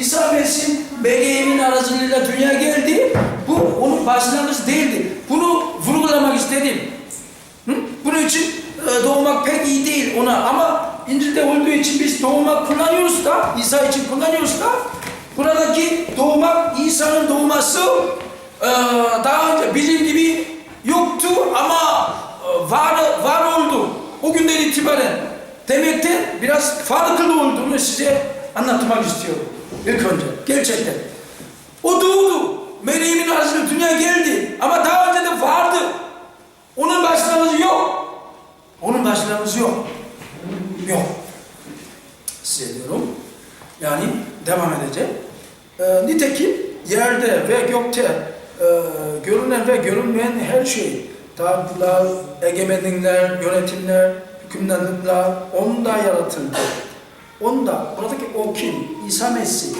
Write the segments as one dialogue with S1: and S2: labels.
S1: İsa Mesih Meryem'in aracılığıyla dünya geldi. Bu onun başlangıç değildi. Bunu vurgulamak istedim. Hı? Bunun için e, doğmak pek iyi değil ona ama İncil'de olduğu için biz doğmak kullanıyoruz da İsa için kullanıyoruz da buradaki doğmak İsa'nın doğması e, daha önce bizim gibi yoktu ama e, var var oldu. O günden itibaren demekten biraz farklı olduğunu size anlatmak istiyorum. İlk önce gerçekten. O doğdu. Meryem'in arasında dünya geldi ama daha önce de vardı. Onun başlangıcı yok. Onun başlangıcı yok. Yok. Size diyorum. Yani devam edeceğim. Ee, nitekim yerde ve gökte e, görünen ve görünmeyen her şey, tanrılar, egemenlikler, yönetimler, hükümranlıklar onda yaratıldı. Onda, buradaki o kim? İsa Mesih.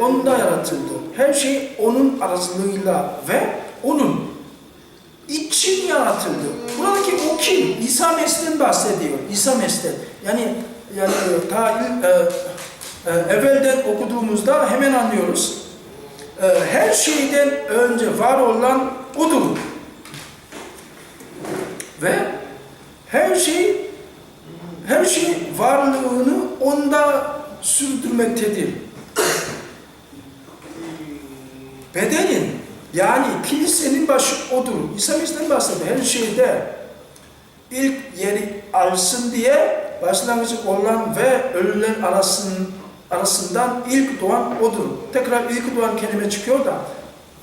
S1: Onda yaratıldı. Her şey onun aracılığıyla ve onun için yaratıldı. Buradaki o kim? İsa Mesih'ten bahsediyor. İsa Mesih. Yani yani ilk, e, e, evvelden okuduğumuzda hemen anlıyoruz. E, her şeyden önce var olan odur. Ve her şey her şey varlığını onda sürdürmektedir. Bedenin yani kilisenin başı odur. İsa Mesih'ten bahsediyor. Her şeyde ilk yeri alsın diye başlangıcı olan ve ölüler arasın, arasından ilk doğan odur. Tekrar ilk doğan kelime çıkıyor da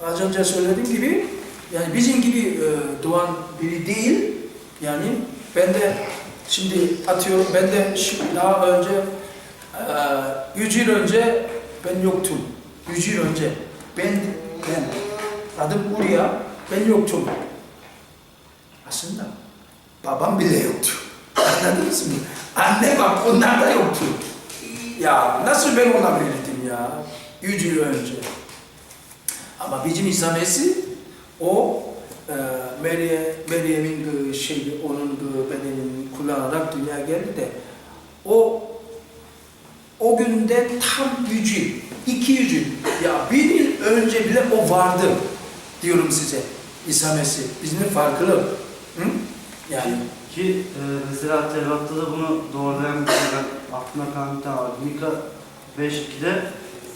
S1: az önce söylediğim gibi yani bizim gibi e, doğan biri değil. Yani ben de şimdi atıyorum ben de şi- daha önce e, 100 yıl önce ben yoktum. 100 yıl önce ben ben adım buraya ben yoktum. Aslında babam bile yoktu. Anladınız mı? Anne bak onlar da yoktu. Ya nasıl ben olabilirdim ya? 100 yıl önce. Ama bizim İsa Mesih o e, Meryem, Meryem'in e, şeyi, onun e, bedenini kullanarak dünya geldi de o o günden tam 100 yıl, 200 yıl, ya bir yıl önce bile o vardı diyorum size. İsa Mesih. Bizimle farklı. Hı? Yani
S2: Ki e, mesela Tevrat'ta da bunu doğrulayan bir şey aklına kalan bir tane var. Mika 5.2'de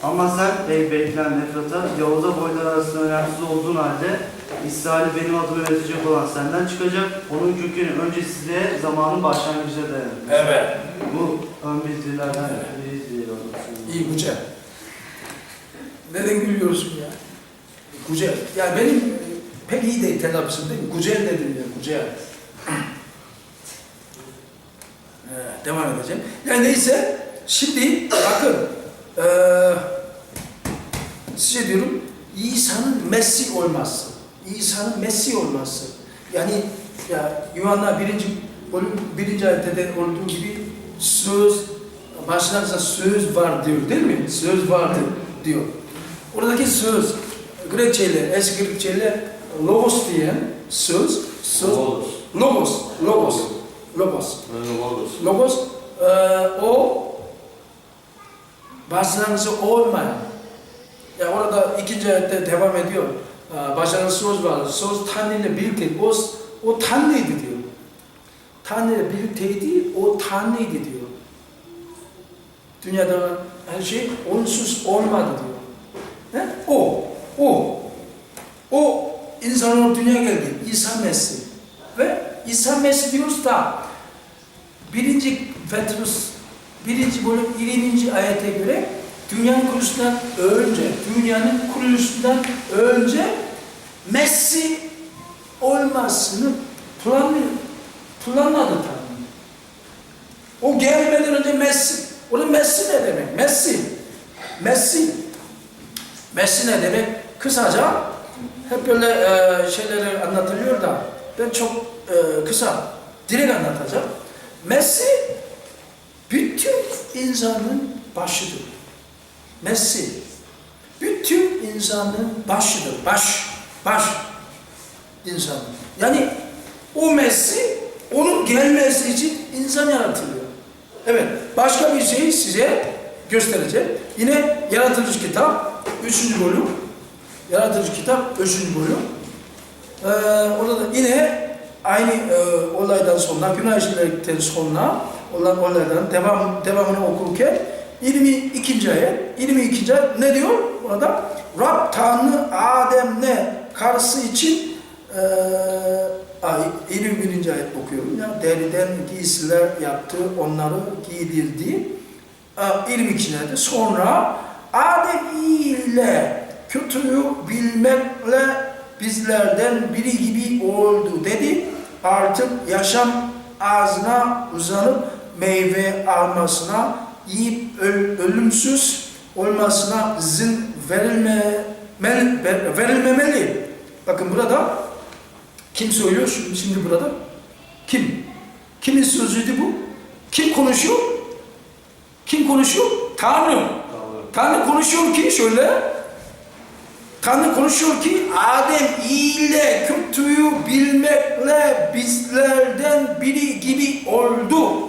S2: ama sen ey beklen Efrat'a Yahuda boylar arasında önemsiz olduğun halde İsrail'i benim adımı yönetecek olan senden çıkacak. Onun kökeni öncesizliğe zamanın başlangıcına dayanır.
S1: evet.
S2: Bu ön bildirilerden
S1: Evet.
S2: biri diye.
S1: İyi güzel. Neden gülüyorsun ya? Güzel. Ya benim e, pek iyi değil telaffuzum değil mi? Güzel dedim ya, güzel. Evet, devam edeceğim. Yani neyse, şimdi bakın, eee size diyorum, İsa'nın Mesih olması, İsa'nın Mesih olması. Yani ya Yuhanna birinci bölüm, birinci ayette de olduğu gibi söz, başlangıçta söz var diyor değil mi? Söz vardı diyor. Oradaki söz, Grekçeyle, eski Grekçeyle logos diyen söz, söz,
S3: Logos.
S1: logos, logos, logos.
S3: Logos.
S1: Eee, o başlangıcı olmayan. Ya orada ikinci ayette devam ediyor. Eee, Başlangıç söz var. Söz Tanrı ile birlikte. O, o Tanrı'ydı diyor. Tanrı ile birlikteydi. O Tanrı'ydı diyor. Dünyada her şey onsuz olmadı diyor. Ne? O, o, o insan olarak dünyaya geldi. İsa Mesih. Ve İsa Mesih diyoruz da birinci Petrus birinci bölüm 20. ayete göre dünyanın kuruluşundan önce, dünyanın kuruluşundan önce Mesih olmasını planlıyor. Planladı Tanrı. O gelmeden önce Mesih. Orada Mesih ne demek? Mesih. Mesih. Mesih ne demek? Kısaca hep böyle e, şeyleri anlatılıyor da ben çok e, kısa, direkt anlatacağım. Mesih bütün insanın başıdır. Mesih bütün insanın başıdır. Baş, baş insanın. Yani o Mesih onun gelmesi için insan yaratılıyor. Evet, başka bir şey size göstereceğim. Yine Yaratıcı Kitap 3. bölüm. Yaratıcı Kitap 3. bölüm. Ee, orada da yine aynı e, olaydan sonra, günah işledikten sonra olan olayların devam, devamını okurken 22. ayet, 22. ayet ne diyor orada? Rab Tanrı Adem'le karısı için e, ay, 21. ayet okuyorum ya deriden giysiler yaptı, onları giydirdi. E, 22. ayette sonra Adem ile kötüyü bilmekle bizlerden biri gibi oldu dedi. Artık yaşam ağzına uzanıp meyve almasına, öl- ölümsüz olmasına izin verilmemeli, ver- verilmemeli. Bakın burada kim söylüyor şimdi, şimdi burada? Kim? Kimin sözüydü bu? Kim konuşuyor? Kim konuşuyor? Tanrı. Tanrı konuşuyor ki şöyle Tanrı konuşuyor ki Adem ile kötüyü bilmekle bizlerden biri gibi oldu.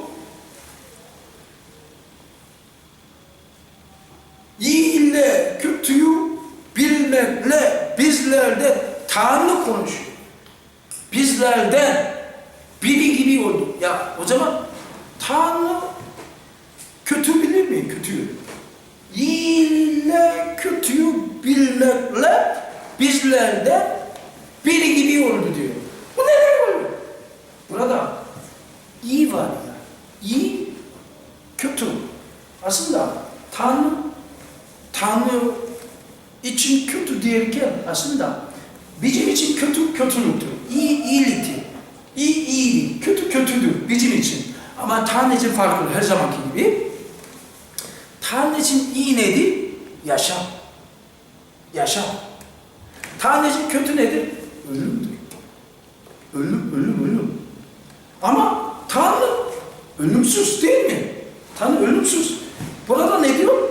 S1: İyi ile kötüyü bilmekle bizlerden Tanrı konuşuyor. Bizlerden biri gibi oldu. Ya o zaman Tanrı kötü bilir mi? Kötüyü. İyi ile kötüyü bilmekle bizlerden biri gibi oldu diyor. Bu ne oluyor? Burada iyi var ya. İyi, kötü. Aslında Tanrı, Tanrı için kötü derken aslında bizim için kötü kötülüktür. İyi iyiliktir. İyi iyilik, kötü kötüdür bizim için. Ama Tanrı için farklı her zamanki gibi. Tanrı için iyi nedir? Yaşam. Yaşam. Tanrı için kötü nedir? Ölümdür. Ölüm, ölüm, ölüm. Ama Tanrı ölümsüz değil mi? Tanrı ölümsüz. Burada ne diyor?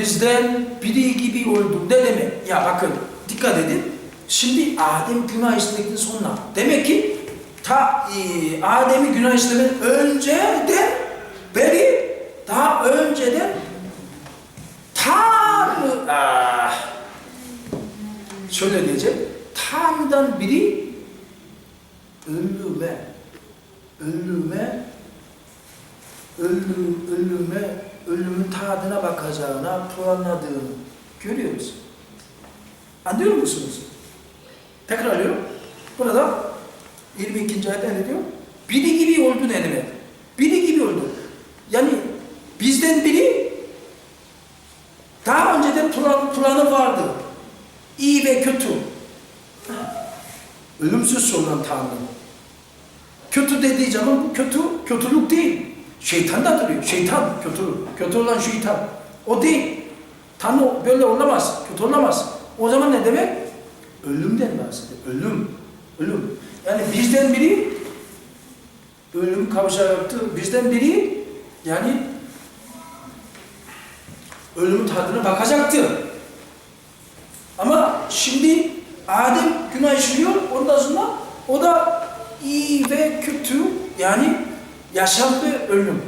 S1: Bizden biri gibi oldu. Ne demek? Ya bakın dikkat edin. Şimdi Adem günah işledikten sonra demek ki ta e, Adem'i günah işlemeden önceden beri daha önceden Tanrı ah, şöyle diyeceğim. Tanrı'dan biri ölüme ölüme ölüm, ölüme ölümün tadına bakacağına planladığını görüyoruz. Anlıyor musunuz? Tekrarlıyorum. Burada 22. ayette ne diyor? Biri gibi oldu ne demek? Biri gibi oldu. Yani bizden biri daha önceden plan, planı vardı. İyi ve kötü. Ölümsüz olan Tanrı. Kötü dediği zaman bu kötü, kötülük değil. Şeytan da duruyor. Şeytan kötülük. Kötü olan şeytan. O değil. Tanrı böyle olamaz. Kötü olamaz. O zaman ne demek? Ölümden bahsediyor. Ölüm. Ölüm. Yani bizden biri ölüm kavuşacaktı. Bizden biri yani ölümün tadına bakacaktı. Ama şimdi Adem günah işliyor. Ondan sonra o da iyi ve kötü yani yaşam ve ölüm.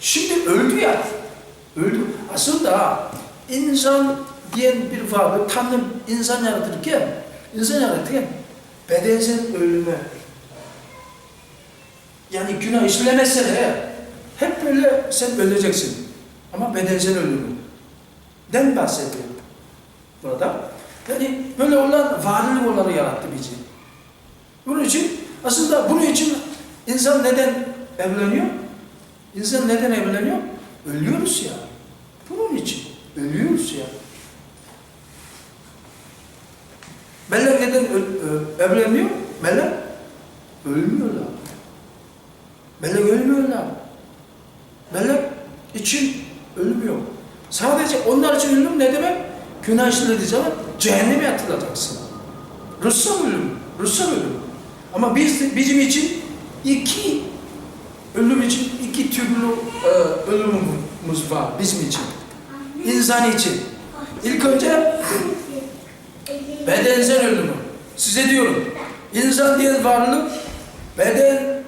S1: Şimdi öldü ya. Öldü. Aslında insan diyen bir varlık Tanrı insan yaratırken insan yaratırken bedensel ölüme yani günah işlemezse de hep böyle sen öleceksin. Ama bedensel ölümden bahsediyor burada. Yani böyle olan varlık olarak yarattı bizi. Bunun için aslında bunun için insan neden evleniyor? İnsan neden evleniyor? Ölüyoruz ya. Bunun için. Ölüyoruz ya. Melek neden ö- evleniyor? Melek ölmüyorlar. Melek ölmüyorlar. Melek için ölmüyor. Sadece onlar için ölüm ne demek? Günah işlediği cehenneme atılacaksın. Russal ölüm. Russal ölüm. Ama biz, bizim için iki ölüm için iki türlü e, ölümümüz var bizim için. İnsan için. İlk önce bedensel ölümü. Size diyorum. İnsan diye varlık beden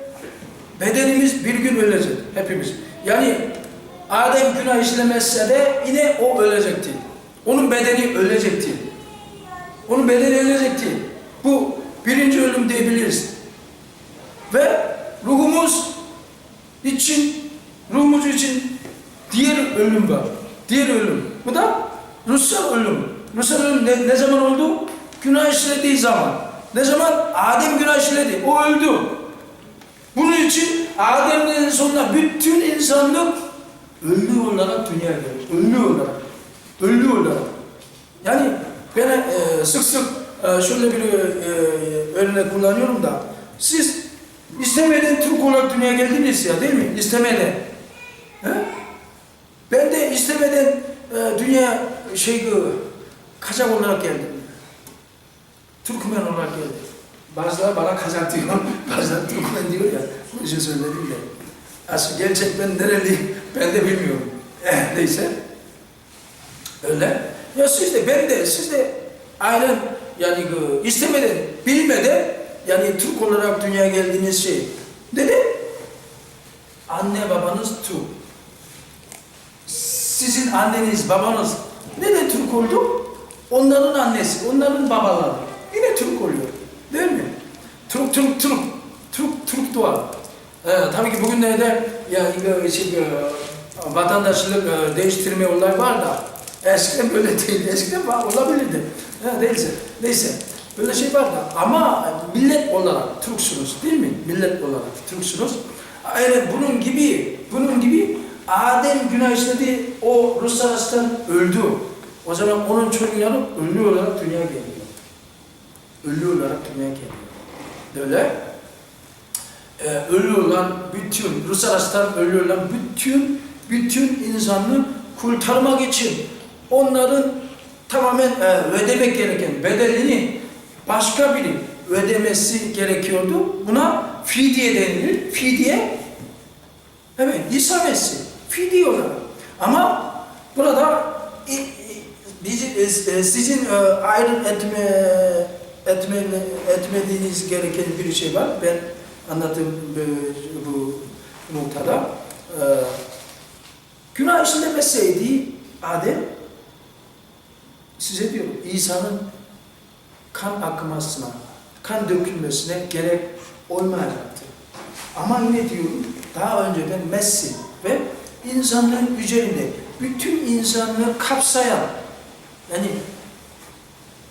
S1: bedenimiz bir gün ölecek hepimiz. Yani Adem günah işlemezse de yine o ölecekti. Onun bedeni ölecekti. Onun bedeni ölecekti. Bu birinci ölüm diyebiliriz. Ve ruhumuz için, ruhumuz için diğer ölüm var. Diğer ölüm. Bu da ruhsal ölüm. Ruhsal ölüm ne, ne zaman oldu? Günah işlediği zaman. Ne zaman? Adem günah işledi. O öldü. Bunun için Adem'den sonra bütün insanlık ölü olarak dünyaya geldi. Ölü olarak. Ölü olarak. Yani ben e, sık sık e, şöyle bir e, e, örnek kullanıyorum da siz istemeden Türk olarak dünyaya geldiniz ya değil mi? İstemeden. He? Ben de istemeden e, dünya şey kaçak olarak geldim. Türkmen olarak geldim. Bazıları bana Kazak diyor, bazıları Türkmen diyor ya. Onun için söyledim de. Aslında gerçek ben nereli ben de bilmiyorum. Eh, neyse. Öyle. Ya siz de ben de siz de aynen yani e, istemeden, bilmeden yani Türk olarak dünyaya geldiğiniz şey. Dedi. Anne babanız Türk. Sizin anneniz, babanız neden Türk oldu? Onların annesi, onların babaları. Yine Türk oluyor. Değil mi? Türk, Türk, Türk. Türk, Türk doğal. Ee, tabii ki bugünlerde ya şey, e, vatandaşlık e, değiştirme olay var da eskiden böyle değil. Eskiden var, olabilirdi. Ha, neyse, neyse. Böyle şey var da ama millet olarak Türksünüz değil mi? Millet olarak Türksünüz. Aynen bunun gibi, bunun gibi Adem günah işledi, o Rus arasından öldü. O zaman onun çocukları ölü olarak dünyaya geliyor. Ölü olarak dünyaya geliyor. Böyle e, ölü olan bütün, Rus arasından ölü olan bütün, bütün insanlığı kurtarmak için onların tamamen e, ödemek gereken bedelini başka biri ödemesi gerekiyordu. Buna fidye denilir. Fidye, evet İsa Mesih. Fidye olarak. Ama burada e, e, sizin e, ayrım etme, etme, etmediğiniz gereken bir şey var. Ben anlattığım bu, noktada. Günah işlemeseydi Adem size diyorum İsa'nın kan akmasına, kan dökülmesine gerek olmayacaktı. Ama yine diyorum daha önceden Messi ve insanlığın üzerinde bütün insanlığı kapsayan yani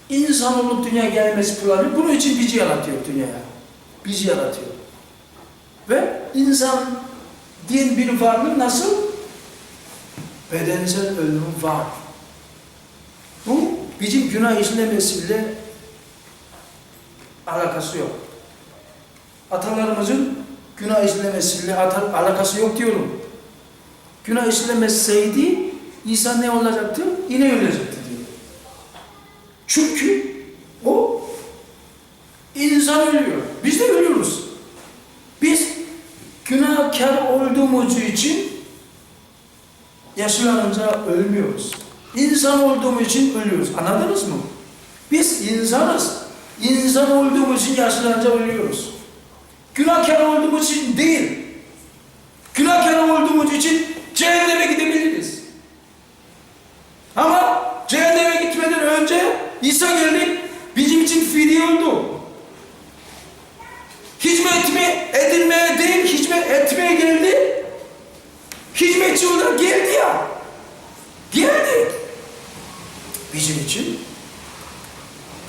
S1: insan dünyaya gelmesi planı bunun için bizi yaratıyor dünyaya. Bizi yaratıyor. Ve insan diyen bir varlık nasıl? Bedensel ölüm var. Bu bizim günah işlemesiyle alakası yok. Atalarımızın günah işlemesiyle alakası yok diyorum. Günah işlemeseydi insan ne olacaktı? Yine ölecekti diyor. Çünkü o insan ölüyor. Biz de ölüyoruz. Biz günahkar olduğumuz için yaşlanınca ölmüyoruz. İnsan olduğumuz için ölüyoruz. Anladınız mı? Biz insanız. İnsan olduğumuz için yaşlanınca ölüyoruz. Günahkar olduğumuz için değil. Günahkar olduğumuz için cehenneme gidebiliriz. Ama cehenneme gitmeden önce İsa geldi, bizim için fidye oldu. Hizmet edilmeye değil, hizmet etmeye geldi. Hizmetçi olarak geldi ya. Geldi. Bizim için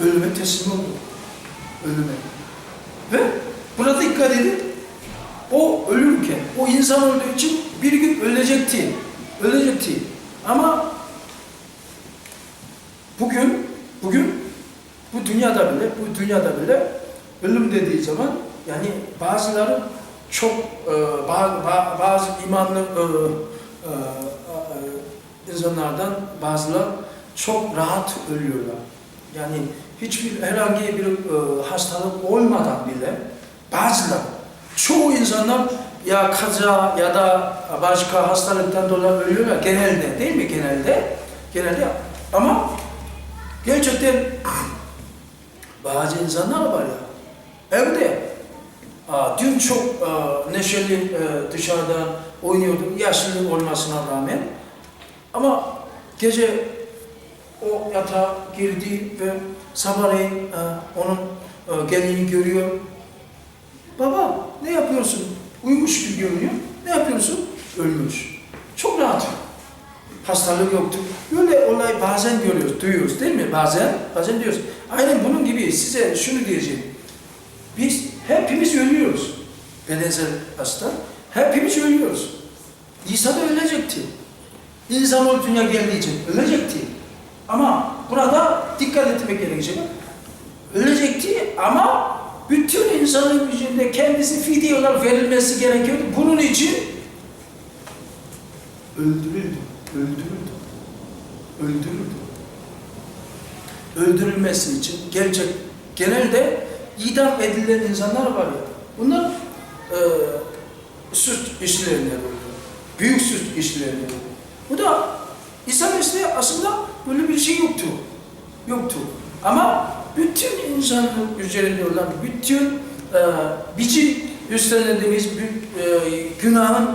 S1: ölüme teslim oldu. Ölüme. Ve burada dikkat edin. O ölürken, o insan olduğu için bir gün ölecekti. Ölecekti. Ama bugün, bugün bu dünyada bile, bu dünyada bile ölüm dediği zaman yani bazıları çok e, ba- ba- bazı imanlı e, e, e, insanlardan bazıları çok rahat ölüyorlar. Yani hiçbir herhangi bir e, hastalık olmadan bile bazıları, çoğu insanlar ya kaza ya da başka hastalıktan dolayı ölüyorlar genelde değil mi genelde? Genelde ama gerçekten bazı insanlar var ya evde aa, dün çok aa, neşeli e, dışarıdan oynuyordum yaşlı olmasına rağmen. Ama gece o yatağa girdi ve sabahleyin e, onun e, geldiğini görüyor. Baba ne yapıyorsun? Uyumuş gibi görünüyor. Ne yapıyorsun? Ölmüş. Çok rahat. Hastalık yoktu. Böyle olay bazen görüyoruz, duyuyoruz değil mi? Bazen, bazen diyoruz. Aynen bunun gibi size şunu diyeceğim. Biz hepimiz ölüyoruz. Bedensel hasta. Hepimiz ölüyoruz. İsa da ölecekti. İnsanoğlu dünya geldiği için ölecekti. Ama burada dikkat etmek gerekecek. Ölecekti ama bütün insanın yüzünde kendisi fidye olarak verilmesi gerekiyordu. Bunun için öldürüldü, öldürüldü, öldürüldü. Öldürülmesi için gerçek, genelde idam edilen insanlar var ya, bunlar e, suç işleyenler oluyor. Büyük suç işleyenler oluyor. Bu da İsa Mesih'te aslında böyle bir şey yoktu. Yoktu. Ama bütün insanlık üzerinde olan bütün e, bizim üstlendiğimiz e, günahın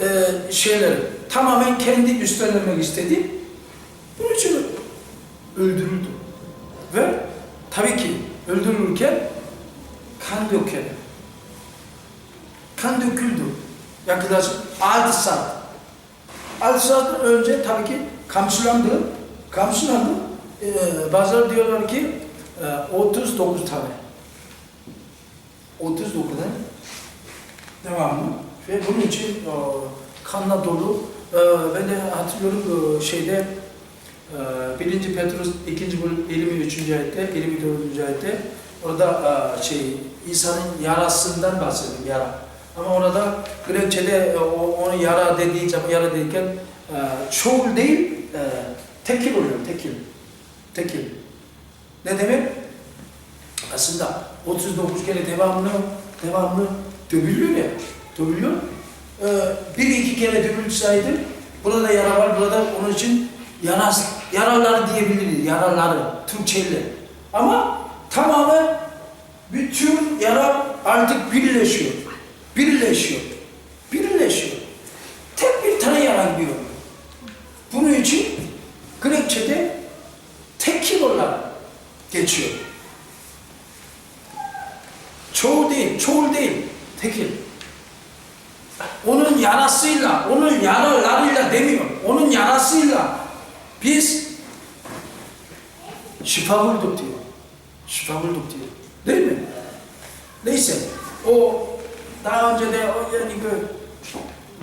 S1: e, şeyleri tamamen kendi üstlenmek istedi. Bunun için öldürüldü. Ve tabii ki öldürülürken kan döküldü. Kan döküldü. Yaklaşık 6 saat. 6 saat önce tabii ki kamçılandı. Kamçılandı. Ee, bazıları diyorlar ki e, 39 tane. 39 tane. Devamlı. Ve bunun için e, kanla dolu. E, ben de hatırlıyorum e, şeyde e, 1. Petrus 2. bölüm 23. ayette, 24. ayette orada e, şey İsa'nın yarasından bahsediyor yara. Ama orada Grekçe'de e, o, onu yara dediği zaman yara derken e, çoğul değil e, tekil oluyor tekil. Tekil. Ne demek? Aslında 39 kere devamlı devamlı dövülüyor ya. Dövülüyor. Ee, bir iki kere dövülseydi burada yara var, burada onun için yanas, yaraları diyebiliriz. Yaraları, Türkçeyle. Ama tamamen bütün yara artık. Birleşiyor. Birleşiyor. Tek bir tane yara gidiyor. Bunun için Grekçe'de tekil olarak geçiyor. Çoğu değil, çoğul değil, tekil. Onun yarasıyla, onun yaralarıyla demiyor, onun yarasıyla biz şifa bulduk diyor. Şifa bulduk diyor. Değil mi? Neyse, o daha önce de o yani böyle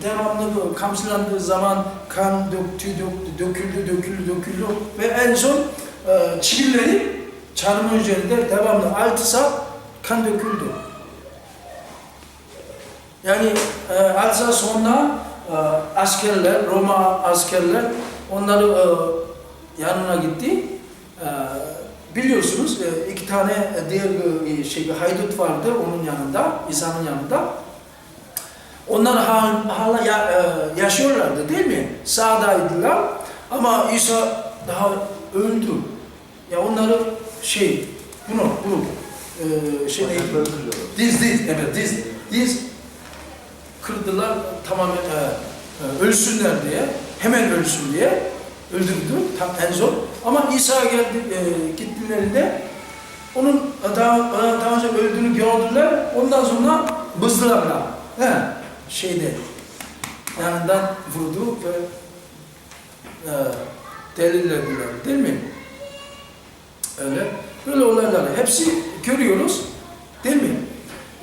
S1: devamlı bu kamçılandığı zaman kan döktü, döktü, döküldü, döküldü, döküldü ve en son e, çivileri çarmıhın üzerinde devamlı 6 saat kan döküldü. Yani e, altı saat sonra e, askerler, Roma askerler onları e, yanına gitti. E, biliyorsunuz e, iki tane diğer e, şey haydut vardı onun yanında, İsa'nın yanında. Onlar hala, hala ya, e, yaşıyorlardı değil mi? Sağdaydılar ama İsa daha öldü. Ya onları şey, bunu, bunu e, şey
S3: kırıyorlar.
S1: diz diz, evet diz, diz kırdılar tamamen e, e, ölsünler diye, hemen ölsün diye öldürdü tam en son. Ama İsa geldi, e, gittilerinde onun daha, daha önce öldüğünü gördüler, ondan sonra bızdılar. He, şeyde, yanından vurdu ve e, delillediler değil mi? Öyle. Böyle olayları hepsi görüyoruz. Değil mi?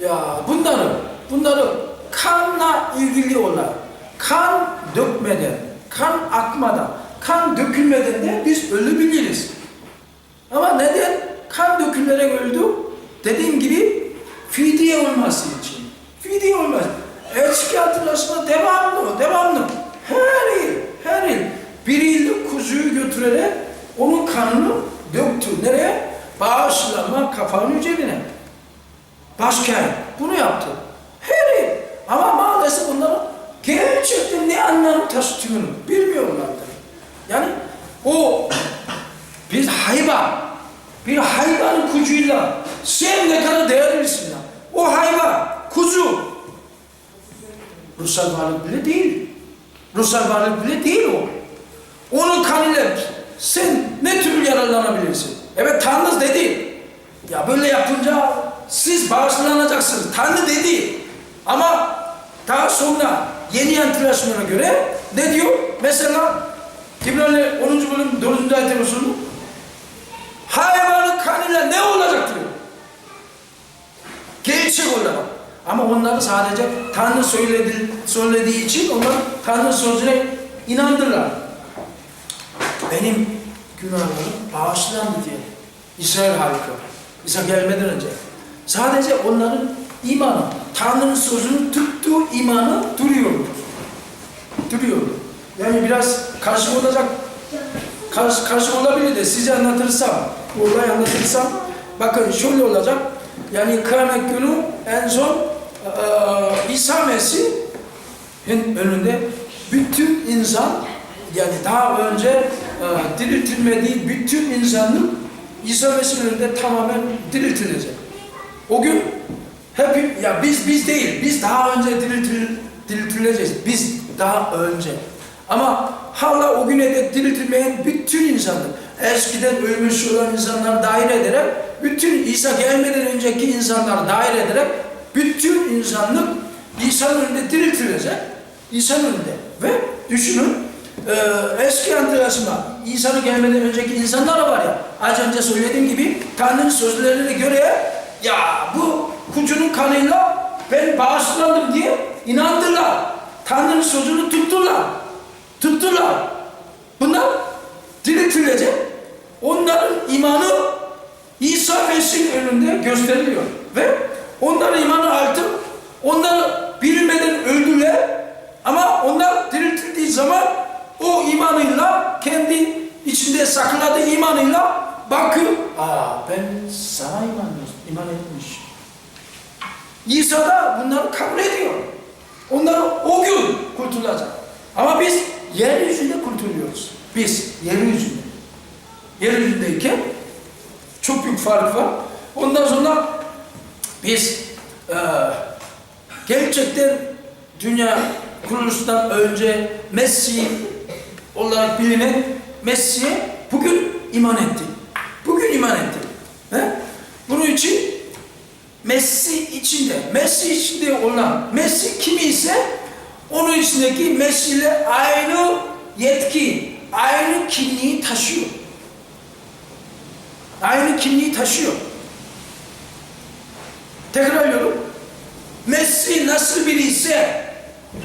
S1: Ya bunları, bunları kanla ilgili olan, kan dökmeden, kan akmadan, kan dökülmeden de biz ölebiliriz. Ama neden kan dökülerek öldü? Dediğim gibi fidye olması için. Fidye olması. Eski hatırlasına devamlı, devamlı. Her yıl, her yıl bir yıllık kuzuyu götürerek onun kanını döktü. Nereye? Bağışlama kafanın üzerine. Başkent. Bunu yaptı. Her. Ama maalesef onların gerçekten ne anlam taşıdığını bilmiyorlardı. Yani o bir hayvan, bir hayvan kucuyla sen ne kadar değerlisin ya. O hayvan, kuzu ruhsal varlık bile değil. Ruhsal varlık bile değil o. Onun kanıyla sen ne türlü yararlanabilirsin? Evet Tanrı dedi. Ya böyle yapınca siz bağışlanacaksınız. Tanrı dedi. Ama daha sonra yeni antlaşmana göre ne diyor? Mesela İbrani 10. bölüm 4. ayet Resulü hayvanın kanıyla ne olacak diyor. Gerçek olarak. Ama onları sadece Tanrı söyledi, söylediği için onlar Tanrı sözüne inandılar. Benim günahlarım bağışlandı diye. İsrail halkı. İsa gelmeden önce. Sadece onların imanı, Tanrı'nın sözünü tuttuğu imanı duruyordu. Duruyordu. Yani biraz karışık olacak, karışık, karışık olabilir de size anlatırsam, bu olayı anlatırsam, bakın şöyle olacak. Yani kıyamet günü en son eee İsa Mesih'in önünde bütün insan yani daha önce e, diriltilmediği bütün insanlık İsa Mesih'in önünde tamamen diriltilecek. O gün hep ya biz biz değil, biz daha önce diriltil, diriltileceğiz. Biz daha önce. Ama hala o güne de diriltilmeyen bütün insanlık, eskiden ölmüş olan insanlar dahil ederek, bütün İsa gelmeden önceki insanlar dahil ederek, bütün insanlık İsa'nın önünde diriltilecek. İsa'nın önünde. Ve düşünün, e, eski antlaşma, İsa'nın gelmeden önceki insanlar var ya, az önce söylediğim gibi Tanrı'nın sözlerine göre ya bu kucunun kanıyla ben bağışlandım diye inandılar. Tanrı'nın sözünü tuttular. Tuttular. Bunlar diriltilecek. Onların imanı İsa Mesih'in önünde gösteriliyor. Ve onların imanı artık onlar bilinmeden öldüler ama onlar diriltildiği zaman o imanıyla kendi içinde sakladığı imanıyla bakın aa ben sana iman, iman etmiş. İsa da bunları kabul ediyor. Onlar o gün kurtulacak. Ama biz yeryüzünde kurtuluyoruz. Biz yeryüzünde. Yeryüzündeyken çok büyük fark var. Ondan sonra biz e, gerçekten dünya kuruluşundan önce Mesih olarak bilinen Mesih'e bugün iman ettik. Bugün iman ettik. He? Bunun için Mesih içinde, Mesih içinde olan Mesih kimi ise onun içindeki Mesih ile aynı yetki, aynı kimliği taşıyor. Aynı kimliği taşıyor. Tekrarlıyorum. Mesih nasıl biri ise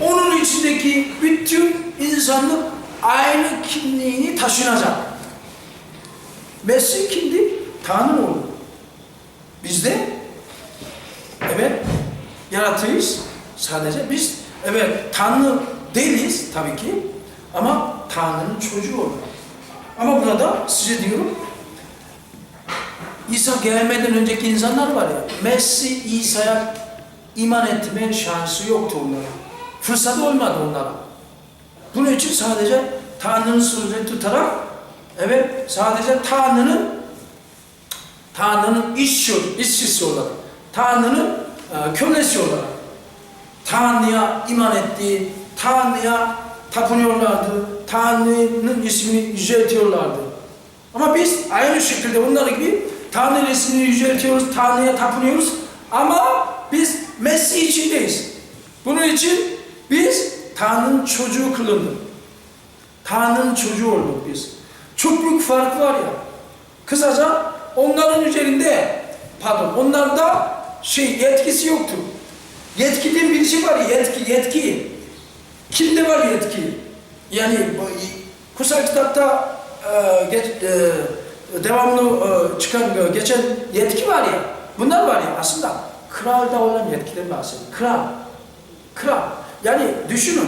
S1: onun içindeki bütün insanlık aynı kimliğini taşınacak. Mesih kimdi? Tanrı oğlu. Biz de evet yaratıyız. Sadece biz evet Tanrı değiliz tabii ki ama Tanrı'nın çocuğu olarak. Ama burada size diyorum İsa gelmeden önceki insanlar var ya, Mesih İsa'ya iman etme şansı yoktu onlara. Fırsatı olmadı onlara. Bunun için sadece Tanrı'nın sözünü tutarak, evet sadece Tanrı'nın Tanrı'nın işçi, işçisi olarak, Tanrı'nın e, kölesi olarak, Tanrı'ya iman etti, Tanrı'ya tapınıyorlardı, Tanrı'nın ismini yüceltiyorlardı. Ama biz aynı şekilde onlar gibi Tanrı'nın ismini yüceltiyoruz, Tanrı'ya tapınıyoruz ama biz Mesih içindeyiz. Bunun için biz Tanrı'nın çocuğu kılındık. Tanrı'nın çocuğu olduk biz. Büyük fark var ya. Kısaca onların üzerinde, pardon, onlarda şey yetkisi yoktu. Yetkiden bir şey var ya, yetki, yetki. Kimde var yetki? Yani kutsal kitapta e, geç, e, devamlı e, çıkan, e, geçen yetki var ya, bunlar var ya aslında kralda olan yetkiden bahsediyor. Kral. Kral. Yani düşünün,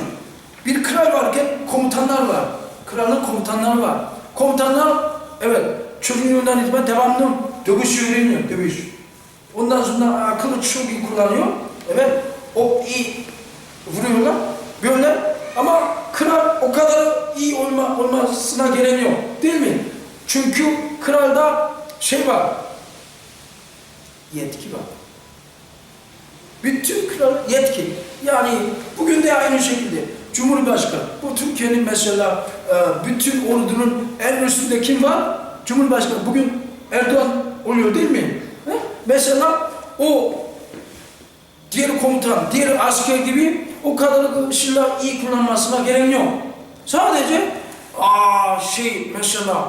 S1: bir kral varken komutanlar var. Kralın komutanları var. Komutanlar, evet, çocukluğundan itibaren devamlı dövüş öğreniyor, dövüş. Ondan sonra akıllı çok iyi kullanıyor. Evet, o iyi vuruyorlar. Böyle ama kral o kadar iyi olma, olmasına gerek. Değil mi? Çünkü kralda şey var. Yetki var. Bütün kral yetki. Yani bugün de aynı şekilde Cumhurbaşkanı. Bu Türkiye'nin mesela e, bütün ordunun en üstünde kim var? Cumhurbaşkanı. Bugün Erdoğan oluyor değil mi? He? Mesela o diğer komutan, diğer asker gibi o kadar silah iyi kullanmasına gerek yok. Sadece aa şey mesela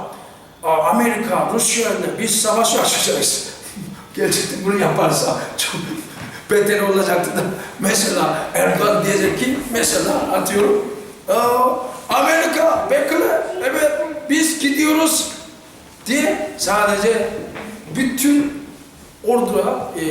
S1: Amerika, Rusya biz savaş açacağız. Gerçekten bunu yaparsa çok beter olacaktı da. Mesela Erdoğan diyecek ki mesela atıyorum Amerika bekle evet biz gidiyoruz. diye sadece bütün orduya e,